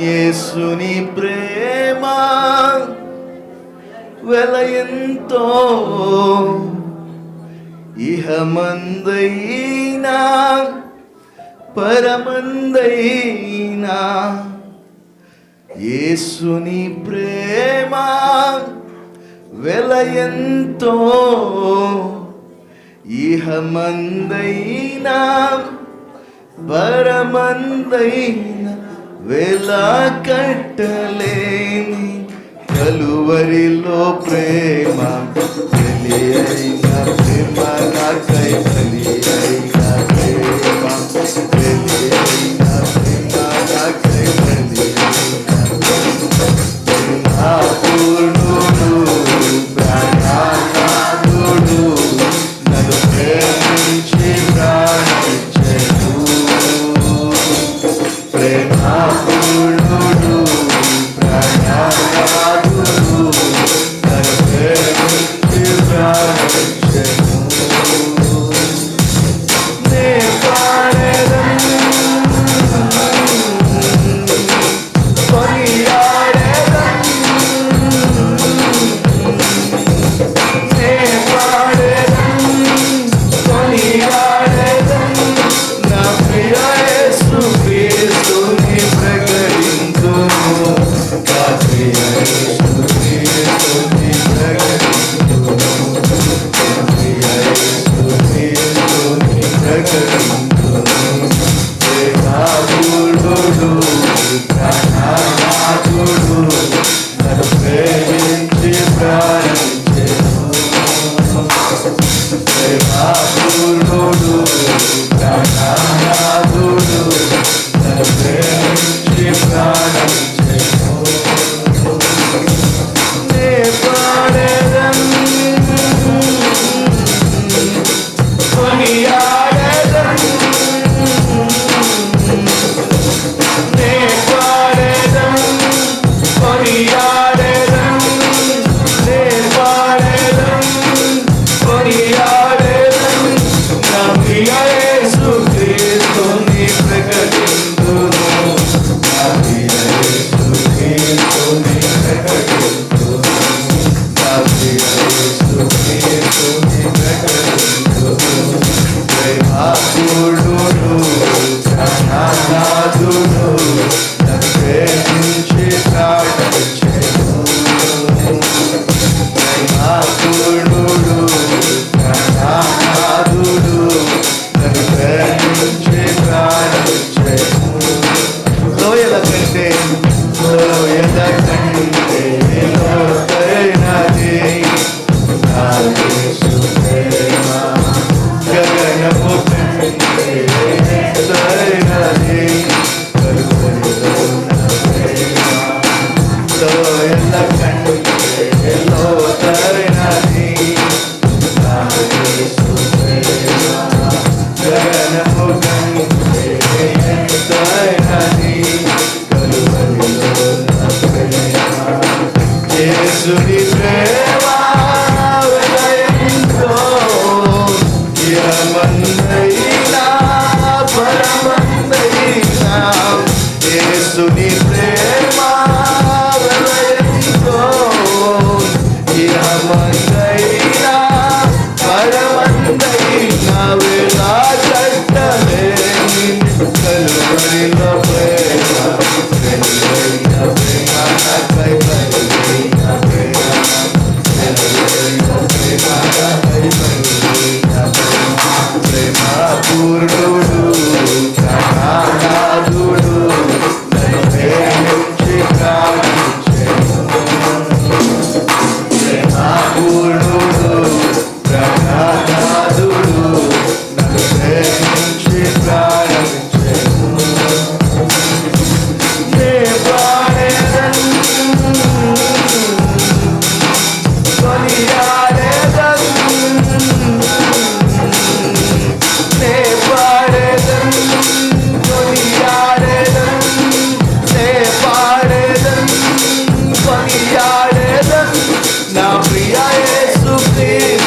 యేసుని ప్రేమ వెల ఎంతో. ఇహమందైనా పరమందైనా యేసుని ప్రేమ వెల ఎంతో. ఇహమందైనా పరమందైనా వేలా కట్టలేని కలువరిలో ప్రేమ తెలియని Oh. Absolutely. Jose, Jose. Я Ісус, ти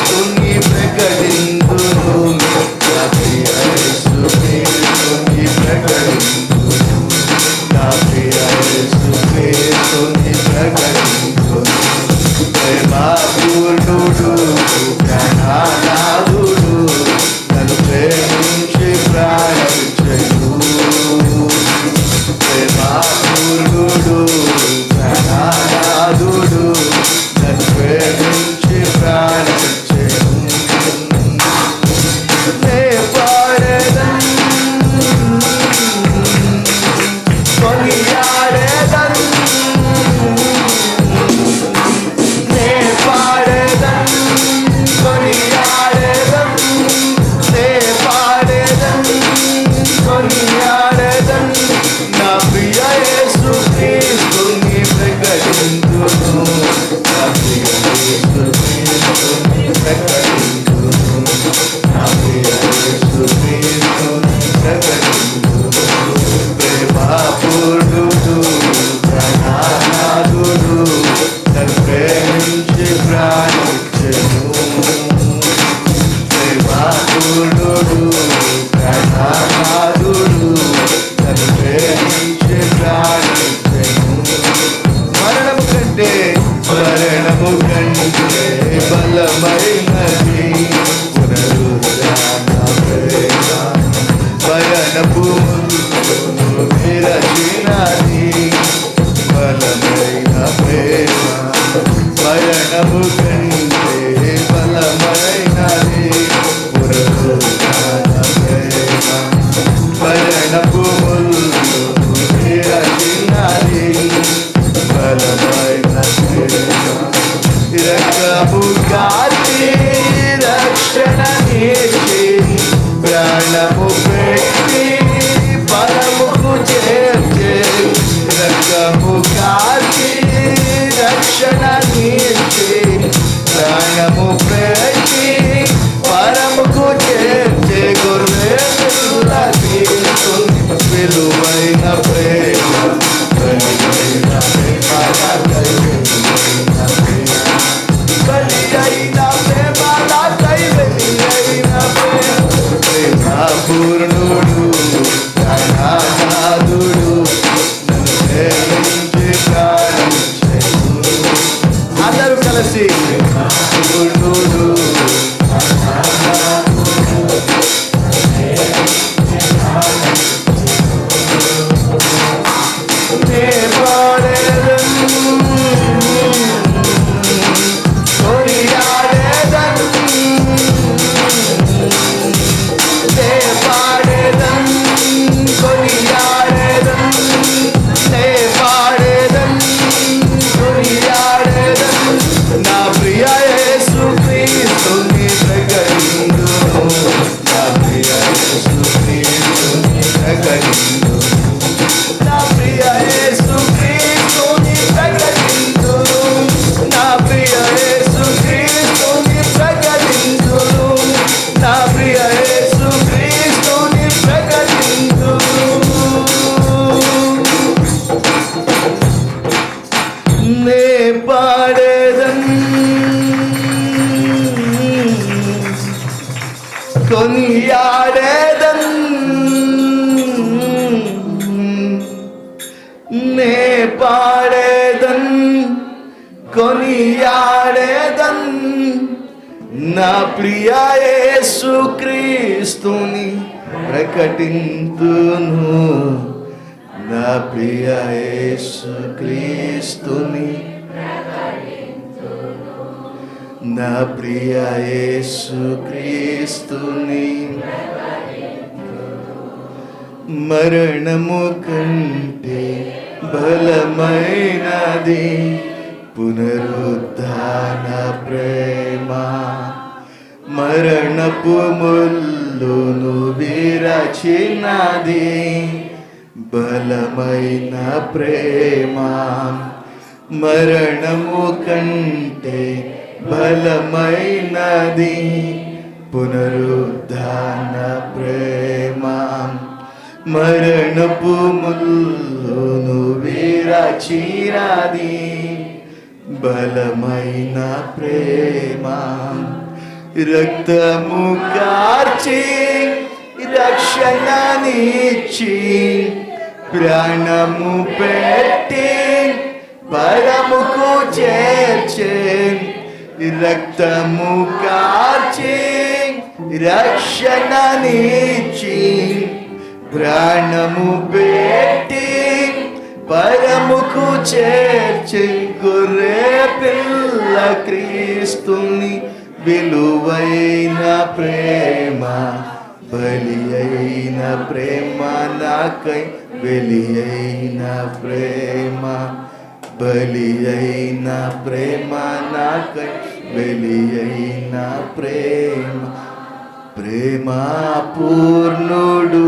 ఆడేదన్ నా ప్రియేసు క్రీస్తుని ప్రకటింతును. నా ప్రియేసు క్రీస్తుని నా ప్రియేసు క్రీస్తుని మరణము కంటే బలమైనది పునరుద్ధాన ప్రేమ మరణపు ముల్లును విరచినది బలమైన ప్రేమ. మరణము కంటే బలమైనది పునరుద్ధాన ప్రేమ మరణపు ముల్లును విరచినది బలమైన ప్రేమ రక్తము కార్చి రక్షణనిచ్చి ప్రాణము పెట్టి పరముకు చేర్చే రక్తము కార్చి రక్షణనిచ్చి ప్రాణము పెట్టి పరముకు చేర్చి గొర్రె పిల్ల క్రీస్తుని విలువైన ప్రేమ బలి అయిన ప్రేమ నాకై బలి అయిన ప్రేమ బలి అయిన ప్రేమ నాకై బలి అయిన ప్రేమ. ప్రేమ పూర్ణుడు